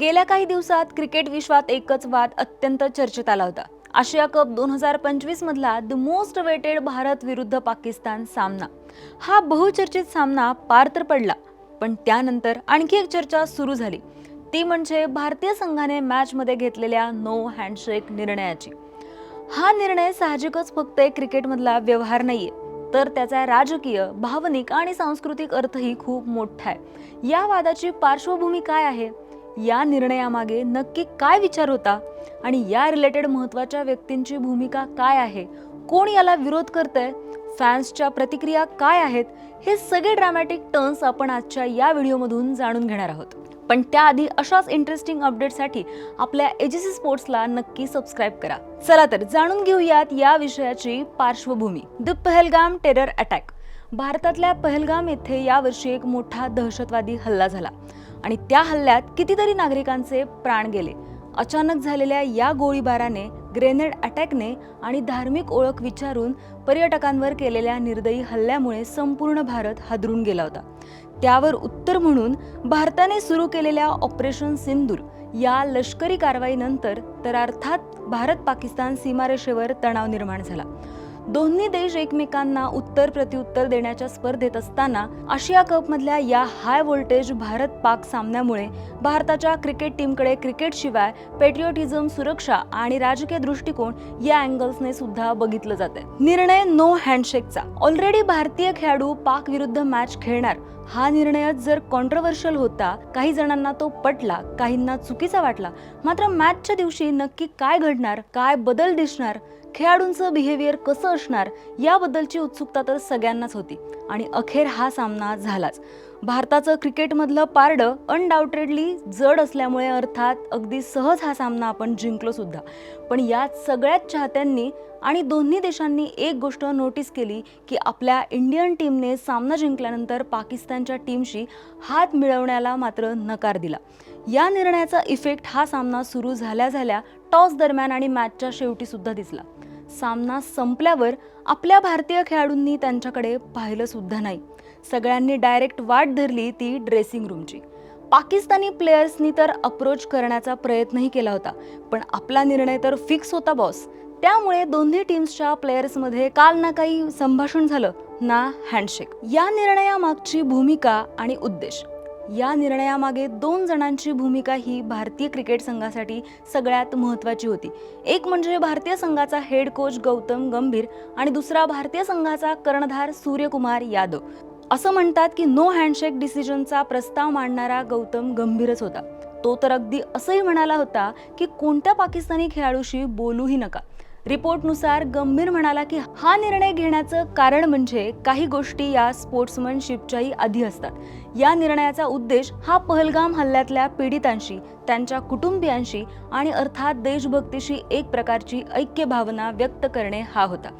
गेल्या काही दिवसात क्रिकेट विश्वात एकच वाद अत्यंत चर्चेत आला होता. आशिया कप दोन हजार पंचवीस मधला द मोस्ट वेटेड भारत विरुद्ध पाकिस्तान सामना. हा बहुचर्चित सामना पार तर पडला पण त्यानंतर आणखी एक चर्चा सुरू झाली. ती म्हणजे भारतीय संघाने मॅचमध्ये घेतलेल्या नो हँडशेक निर्णयाची. हा निर्णय साहजिकच फक्त एक क्रिकेटमधला व्यवहार नाहीये तर त्याचा राजकीय भावनिक आणि सांस्कृतिक अर्थही खूप मोठा आहे. या वादाची पार्श्वभूमी काय आहे? या निर्णयामागे नक्की काय विचार होता आणि या रिलेटेड महत्त्वाच्या व्यक्तींची भूमिका काय आहे? कोण याला विरोध करतंय? फॅन्सच्या प्रतिक्रिया काय आहेत? हे सगळे ड्रामॅटिक टर्न्स आपण आजच्या या व्हिडिओमधून जाणून घेणार आहोत. पण त्याआधी अशाच इंटरेस्टिंग अपडेटसाठी आपल्या एजीसी स्पोर्ट्सला नक्की सबस्क्राईब करा. चला तर जाणून घेऊयात या विषयाची पार्श्वभूमी. द पहलगाम टेरर अटॅक भारतातल्या पहलगाम येथे यावर्षी एक मोठा दहशतवादी हल्ला झाला. आणि त्या हल्ल्यात कितीतरी नागरिकांचे प्राण गेले. अचानक झालेल्या या गोळीबाराने ग्रेनेड अटॅकने आणि धार्मिक ओळख विचारून पर्यटकांवर केलेल्या निर्दयी हल्ल्यामुळे संपूर्ण भारत हादरून गेला होता. त्यावर उत्तर म्हणून भारताने सुरू केलेल्या ऑपरेशन सिंदूर या लष्करी कारवाईनंतर तर अर्थात भारत पाकिस्तान सीमारेषेवर तणाव निर्माण झाला. दोन्ही देश एकमेकांना उत्तर प्रत्युत्तर देण्याच्या स्पर्धेत असताना आशिया कप मधल्या या हाय व्होल्टेज भारत पाक सामन्यामुळे भारताच्या क्रिकेट टीमकडे क्रिकेट शिवाय सुरक्षा आणि राजकीय दृष्टिकोन या अँगल्सने सुद्धा बघितलं जाते निर्णय नो हँडशेकचा ऑलरेडी भारतीय खेळाडू पाक विरुद्ध मॅच खेळणार. हा निर्णयच जर कॉन्ट्रवर्शियल होता काही जणांना तो पटला काहींना चुकीचा वाटला मात्र मॅचच्या दिवशी नक्की काय घडणार काय बदल दिसणार खेळाडूंचं बिहेवियर कसं असणार याबद्दलची उत्सुकता तर सगळ्यांनाच होती. आणि अखेर हा सामना झालाच. भारताचं क्रिकेटमधलं पारडं अनडाऊटेडली जड असल्यामुळे अर्थात अगदी सहज हा सामना आपण जिंकलो सुद्धा. पण यात सगळ्याच चाहत्यांनी आणि दोन्ही देशांनी एक गोष्ट नोटीस केली की आपल्या इंडियन टीमने सामना जिंकल्यानंतर पाकिस्तानच्या टीमशी हात मिळवण्याला मात्र नकार दिला. या निर्णयाचा इफेक्ट हा सामना सुरू झाल्या झाल्या टॉस दरम्यान आणि मॅचच्या शेवटीसुद्धा दिसला. सामना संपल्यावर आपल्या भारतीय खेळाडूंनी त्यांच्याकडे पाहिलं सुद्धा नाही. सगळ्यांनी डायरेक्ट वाट धरली ती ड्रेसिंग रूमची पाकिस्तानी प्लेयर्सनी तर अप्रोच करण्याचा प्रयत्नही केला होता पण आपला निर्णय तर फिक्स होता बॉस त्यामुळे दोन्ही टीम्सच्या प्लेयर्समध्ये काल ना काही संभाषण झालं ना हँडशेक या निर्णयामागची भूमिका आणि उद्देश. या निर्णयामागे दोन जणांची भूमिका ही भारतीय क्रिकेट संघासाठी सगळ्यात महत्त्वाची होती. एक म्हणजे भारतीय संघाचा हेड कोच गौतम गंभीर आणि दुसरा भारतीय संघाचा कर्णधार सूर्यकुमार यादव. असं म्हणतात की नो हँडशेक डिसिजनचा प्रस्ताव मांडणारा गौतम गंभीरच होता. तो तर अगदी असंही म्हणाला होता की कोणत्या पाकिस्तानी खेळाडूशी बोलूही नका. रिपोर्टनुसार गंभीर म्हणाला की हा निर्णय घेण्याचं कारण म्हणजे काही गोष्टी या स्पोर्ट्समनशिपच्याही आधी असतात. या निर्णयाचा उद्देश हा पहलगाम हल्ल्यातल्या पीडितांशी त्यांच्या कुटुंबियांशी आणि अर्थात देशभक्तीशी एक प्रकारची ऐक्य भावना व्यक्त करणे हा होता.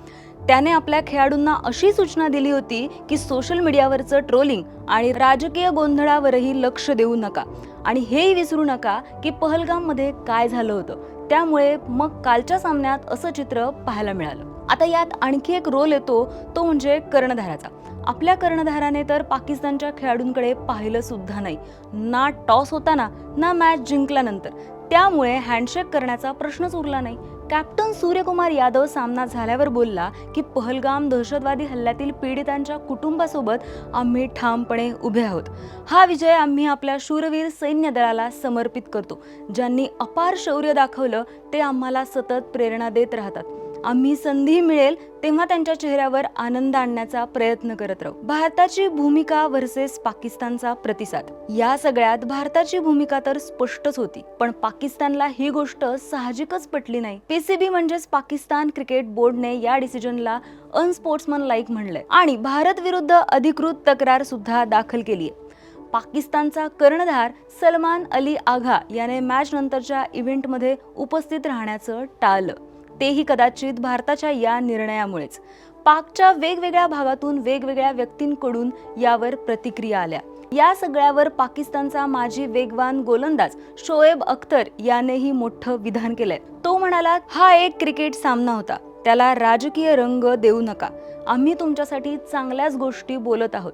त्याने आपल्या खेळाडूंना अशी सूचना दिली होती की सोशल मीडियावरचं ट्रोलिंग आणि राजकीय गोंधळावरही लक्ष देऊ नका. आणि हेही विसरू नका की पहलगाममध्ये काय झालं होतं. त्यामुळे मग कालच्या सामन्यात असं चित्र पाहायला मिळालं. आता यात आणखी एक रोल येतो तो म्हणजे कर्णधाराचा. आपल्या कर्णधाराने तर पाकिस्तानच्या खेळाडूंकडे पाहिलं सुद्धा नाही. ना टॉस होताना ना मॅच जिंकल्यानंतर. त्यामुळे हँडशेक करण्याचा प्रश्नच उरला नाही. कॅप्टन सूर्यकुमार यादव सामना झाल्यावर बोलला की पहलगाम दहशतवादी हल्ल्यातील पीडितांच्या कुटुंबासोबत आम्ही ठामपणे उभे आहोत. हा विजय आम्ही आपल्या शूरवीर सैन्य दलाला समर्पित करतो. ज्यांनी अपार शौर्य दाखवलं ते आम्हाला सतत प्रेरणा देत राहतात. आम्ही संधी मिळेल तेव्हा त्यांच्या चेहऱ्यावर आनंद आणण्याचा प्रयत्न करत राहू. भारताची भूमिका व्हर्सेस पाकिस्तानचा प्रतिसाद. या सगळ्यात भारताची भूमिका तर स्पष्टच होती पण पाकिस्तानला ही गोष्ट साहजिकच पटली नाही. पीसीबी म्हणजेच पाकिस्तान क्रिकेट बोर्डने या डिसिजनला अनस्पोर्ट्समन लाईक म्हणलंय. आणि भारत विरुद्ध अधिकृत तक्रार सुद्धा दाखल केली आहे पाकिस्तानचा कर्णधार सलमान अली आघा याने मॅच नंतरच्या इव्हेंटमध्ये उपस्थित राहण्याचं टाळलं. तेही कदाचित भारताच्या या निर्णयामुळेच. पाकच्या वेगवेगळ्या भागातून वेगवेगळ्या व्यक्तींकडून यावर प्रतिक्रिया आल्या. या सगळ्यावर पाकिस्तानचा माजी वेगवान गोलंदाज शोएब अख्तर यानेही मोठं विधान केलंय. तो म्हणाला हा एक क्रिकेट सामना होता. त्याला राजकीय रंग देऊ नका. आम्ही तुमच्यासाठी चांगल्याच गोष्टी बोलत आहोत.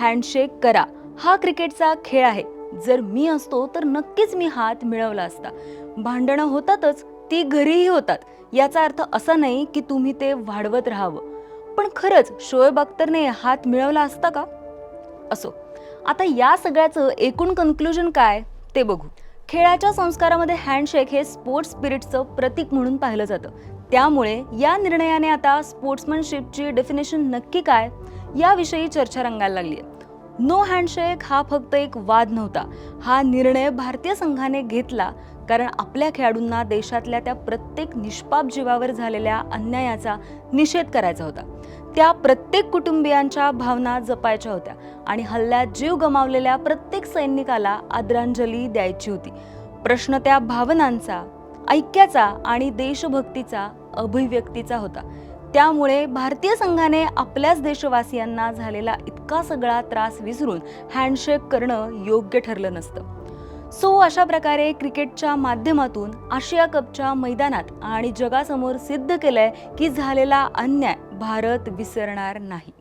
हँडशेक करा. हा क्रिकेटचा खेळ आहे. जर मी असतो तर नक्कीच मी हात मिळवला असता. भांडणं होतातच. ती घरीही होतात. याचा अर्थ असा नाही की तुम्ही ते वाढवत राहावं. पण खरंच शोएब अख्तरने हात मिळवला असता का? असो. आता या सगळ्याचं एकूण कन्क्लुजन काय? ते बघू. खेळाच्या संस्कारामध्ये हँडशेक हे स्पोर्ट्स स्पिरिटचं प्रतीक म्हणून पाहिलं जातं. त्यामुळे या निर्णयाने आता स्पोर्ट्समनशिपची डेफिनेशन नक्की काय? याविषयी चर्चा रंगायला लागली आहे नो हँडशेक हा फक्त एक वाद नव्हता. हा निर्णय भारतीय संघाने घेतला. कारण आपल्या खेळाडूंना देशातल्या त्या प्रत्येक निष्पाप जीवावर झालेल्या अन्यायाचा निषेध करायचा होता. त्या प्रत्येक कुटुंबियांच्या भावना जपायच्या होत्या आणि हल्ल्यात जीव गमावलेल्या प्रत्येक सैनिकाला आदरांजली द्यायची होती. प्रश्न त्या भावनांचा ऐक्याचा आणि देशभक्तीचा अभिव्यक्तीचा होता. त्यामुळे भारतीय संघाने आपल्याच देशवासियांना झालेला इतका सगळा त्रास विसरून हँडशेक करणं योग्य ठरलं नसतं. सो अशा प्रकारे क्रिकेटच्या माध्यमातून आशिया कपच्या मैदानात आणि जगासमोर सिद्ध केलंय की झालेला अन्याय भारत विसरणार नाही.